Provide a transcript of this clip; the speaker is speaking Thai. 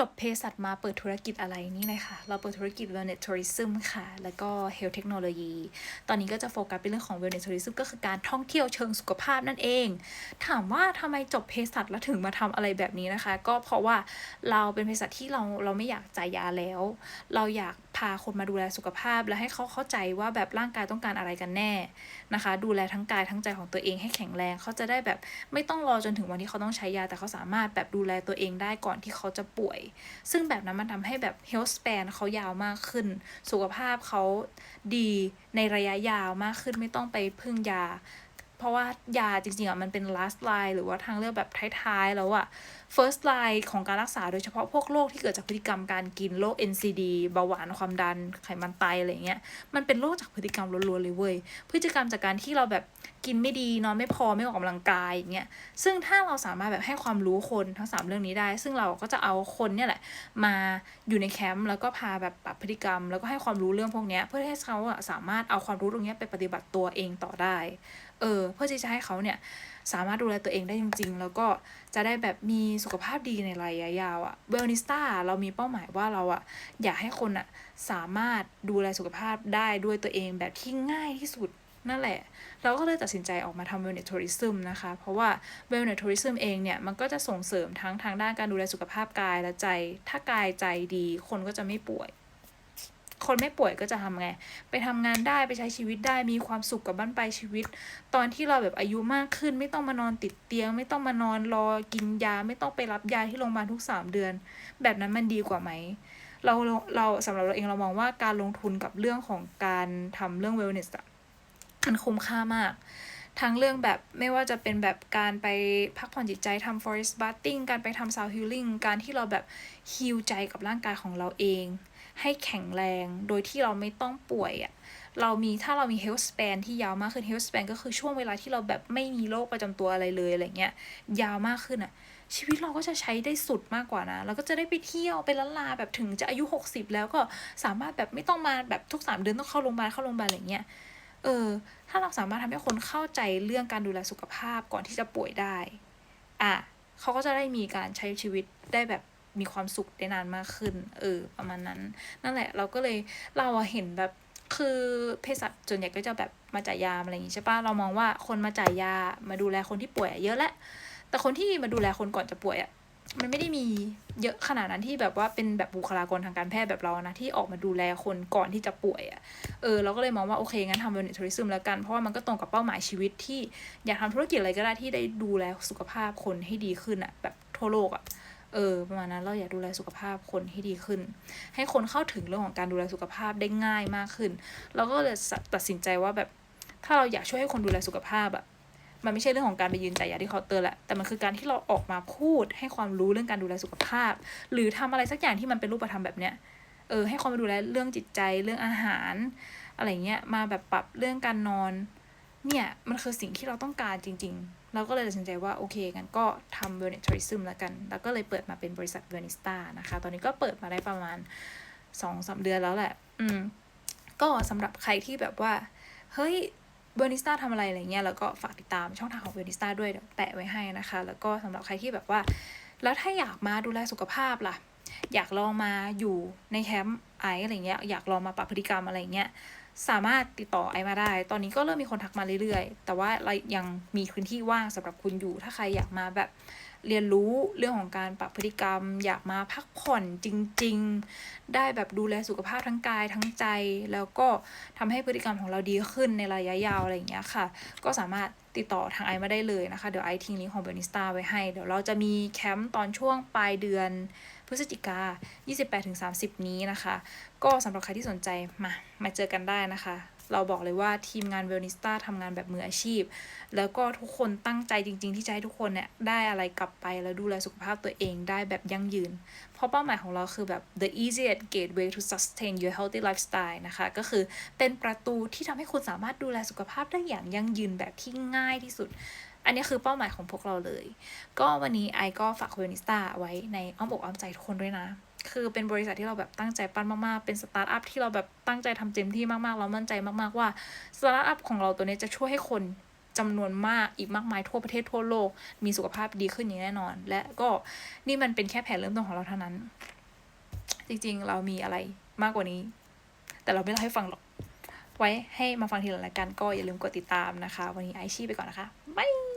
จบเภสัชมาเปิดธุรกิจอะไรนี่เลยค่ะ เราเปิดธุรกิจ wellness tourism ค่ะ แล้วก็ health technology ตอนนี้ก็จะโฟกัสเป็นเรื่องของ wellness tourism ก็คือการท่องเที่ยวเชิงสุขภาพนั่นเอง ถามว่าทำไมจบเภสัชแล้วถึงมาทำอะไรแบบนี้นะคะ ก็เพราะว่าเราเป็นเภสัชที่เราเราไม่อยากจ่ายยาแล้ว เราอยากพาคนมาดูแลสุขภาพ และให้เขาเข้าใจว่าแบบร่างกายต้องการอะไรกันแน่นะคะ ดูแลทั้งกายทั้งใจของตัวเองให้แข็งแรงเขาจะได้แบบไม่ต้องรอจนถึงวันที่เขาต้องใช้ยา แต่เขาสามารถแบบดูแลตัวเองได้ก่อนที่เขาจะป่วย ซึ่งแบบนั้นมันทำให้แบบ health span เขายาวมากขึ้น สุขภาพเขาดีในระยะยาวมากขึ้นไม่ต้องไปพึ่งยา เพราะว่ายาจริงๆอะมันเป็น last line หรือว่าทางเลือกแบบท้ายๆ แล้วอะ first line ของการรักษาโดยเฉพาะพวกโรคที่เกิดจากพฤติกรรมการกินโรค NCD เบาหวานความดันไขมันไตอะไรเงี้ยมันเป็นโรคจากพฤติกรรมล้วนๆเลยเว้ยพฤติกรรมจากการที่เราแบบกินไม่ดีนอนไม่พอไม่ออกกำลังกายอย่างเงี้ยซึ่งถ้าเราสามารถแบบให้ความรู้คนทั้ง 3 เรื่องนี้ได้ ซึ่งเราก็จะเอาคนเนี่ยแหละมาอยู่ในแคมป์แล้วก็พาแบบปรับพฤติกรรม แล้วก็ให้ความรู้เรื่องพวกเนี้ยเพื่อให้เขาสามารถเอาความรู้ตรงเนี้ยไปปฏิบัติตัวเองต่อได้ เออเพื่อที่จะให้เขาเนี่ยสามารถดูแลตัวเองได้จริง ๆ แล้วก็จะได้แบบมีสุขภาพดีในระยะยาวอะเวลนิสต้าเรามีเป้าหมายว่าเราอะอยากให้คนอะสามารถดูแลสุขภาพได้ด้วยตัวเองแบบที่ง่ายที่สุดนั่นแหละ เราก็เลยตัดสินใจออกมาทำ wellness tourism นะคะ เพราะว่า wellness tourism เองเนี่ย มันก็จะส่งเสริมทั้งทางด้านการดูแลสุขภาพกายและใจ ถ้ากายใจดีคนก็จะไม่ป่วย คนไม่ป่วยก็จะทำไง ไปทำงานได้ไปใช้ชีวิตได้มีความสุขกับบ้านปลายชีวิต ตอนที่เราแบบอายุมากขึ้น ไม่ต้องมานอนติดเตียง ไม่ต้องมานอนรอกินยา ไม่ต้องไปรับยาที่โรงพยาบาลทุกสามเดือน แบบนั้นมันดีกว่าไหมเราเราสำหรับเราเองเรามองว่าการลงทุนกับเรื่องของการทำเรื่อง wellness อะมันคุ้มค่ามากทั้งเรื่องแบบไม่ว่าจะเป็นแบบการไปพักผ่อนจิตใจทำ forest bathing การไปทำ sound healing การที่เราแบบฮิวใจกับร่างกายของเราเอง ให้แข็งแรงโดยที่เราไม่ต้องป่วยอะ่ะเรามีถ้าเรามี health span ที่ยาวมากขึ้น health span ก็คือช่วงเวลาที่เราแบบไม่มีโรคประจำตัวอะไรเลยอะไรเงี้ยยาวมากขึ้นอะ่ะ ชีวิตเราก็จะใช้ได้สุดมากกว่านะเราก็จะได้ไปเที่ยวไปละลาแบบถึงจะอายุ 60 แล้วก็สามารถแบบไม่ต้องมาแบบทุก 3 เดือนต้องเข้าโรงพยาบาลเข้าโรงพยาบาลอะไรเงี้ยเออ ถ้าเราสามารถทำให้คนเข้าใจเรื่องการดูแลสุขภาพก่อนที่จะป่วยได้ อะเขาก็จะได้มีการใช้ชีวิตได้แบบ มีความสุขได้นานมากขึ้น เออ ประมาณนั้น นั่นแหละ เราก็เลยเราเห็นแบบคือเภสัชส่วนใหญ่ก็จะแบบมาจ่ายยาอะไรอย่างงี้ใช่ปะเรามองว่าคนมาจ่ายยามาดูแลคนที่ป่วยเยอะแหละแต่คนที่มาดูแลคนก่อนจะป่วยอะมันไม่ได้มีเยอะขนาดนั้นที่แบบว่าเป็นแบบบุคลากรทางการแพทย์แบบเรานะที่ออกมาดูแลคนก่อนที่จะป่วยอะ่ะ เออเราก็เลยมองว่าโอเคงั้นทำ wellness tourism แล้วกัน เพราะว่ามันก็ตรงกับเป้าหมายชีวิตที่อยากทำธุรกิจอะไรก็ได้ที่ได้ดูแลสุขภาพคนให้ดีขึ้นอะ่ะแบบทั่วโลกอะ่ะ เออประมาณนั้นเราอยากดูแลสุขภาพคนให้ดีขึ้น ให้คนเข้าถึงเรื่องของการดูแลสุขภาพได้ง่ายมากขึ้น เราก็เลยตัดสินใจว่าแบบถ้าเราอยากช่วยให้คนดูแลสุขภาพอะมันไม่ใช่เรื่องของการไปยืนจ่ายยาที่เคาน์เตอร์แหละ แต่มันคือการที่เราออกมาพูดให้ความรู้เรื่องการดูแลสุขภาพ หรือทำอะไรสักอย่างที่มันเป็นรูปธรรมแบบเนี้ย เออ ให้ความดูแลเรื่องจิตใจเรื่องอาหาร อะไรเงี้ย มาแบบปรับเรื่องการนอน เนี่ย มันคือสิ่งที่เราต้องการจริง ๆ เราก็เลยตัดสินใจว่าโอเคกันก็ทำ wellness tourism แล้วกัน แล้วก็เลยเปิดมาเป็นบริษัท wellnessa นะคะ ตอนนี้ก็เปิดมาได้ประมาณสองสาเดือนแล้วแหละ อืม ก็สำหรับใครที่แบบว่า เฮ้ยเบอร์นิสต้าทำอะไรอะไรเงี้ย แล้วก็ฝากติดตามช่องทางของเบอร์นิสต้าด้วยแปะไว้ให้นะคะ แล้วก็สำหรับใครที่แบบว่า แล้วถ้าอยากมาดูแลสุขภาพล่ะ อยากลองมาอยู่ในแคมป์ไออะไรเงี้ย อยากลองมาปรับพฤติกรรมอะไรเงี้ย สามารถติดต่อไอมาได้ ตอนนี้ก็เริ่มมีคนทักมาเรื่อยๆ แต่ว่าเรายังมีพื้นที่ว่างสำหรับคุณอยู่ ถ้าใครอยากมาแบบเรียนรู้เรื่องของการปรับพฤติกรรม อยากมาพักผ่อนจริง ๆ ได้แบบดูแลสุขภาพทั้งกายทั้งใจ แล้วก็ทำให้พฤติกรรมของเราดีขึ้นในระยะยาวอะไรอย่างเงี้ยค่ะ ก็สามารถติดต่อทางไอมาได้เลยนะคะ เดี๋ยวไอทิ้งลิงก์ของเบอร์นิสตาไว้ให้ เดี๋ยวเราจะมีแคมป์ตอนช่วงปลายเดือนพฤศจิกา 28-30 นี้นะคะ ก็สำหรับใครที่สนใจมา มาเจอกันได้นะคะ เราบอกเลยว่าทีมงานเวลนิสตาทำงานแบบมืออาชีพ แล้วก็ทุกคนตั้งใจจริง ๆ ที่จะให้ทุกคนเนี่ยได้อะไรกลับไปแล้วดูแลสุขภาพตัวเองได้แบบยั่งยืน เพราะเป้าหมายของเราคือแบบ the easiest gateway to sustain your healthy lifestyle นะคะ ก็คือเป็นประตูที่ทำให้คุณสามารถดูแลสุขภาพได้อย่างยั่งยืนแบบที่ง่ายที่สุดอันนี้คือเป้าหมายของพวกเราเลย ก็วันนี้ไอก็ฝากเวลนิสตาไว้ในอ้อมอกอ้อมใจทุกคนด้วยนะ คือเป็นบริษัทที่เราแบบตั้งใจปั้นมากๆ เป็นสตาร์ทอัพที่เราแบบตั้งใจทำเต็มที่มากๆ เรามั่นใจมากๆว่าสตาร์ทอัพของเราตัวนี้จะช่วยให้คนจำนวนมากอีกมากมายทั่วประเทศทั่วโลก มีสุขภาพดีขึ้นอย่างแน่นอน และก็นี่มันเป็นแค่แผนเริ่มต้นของเราเท่านั้น จริงๆ เรามีอะไรมากกว่านี้ แต่เราไม่เล่าให้ฟังหรอก ไว้ให้มาฟังทีหลังละกันก็อย่าลืมกดติดตามนะคะ วันนี้ไอชี่ไปก่อนนะคะบาย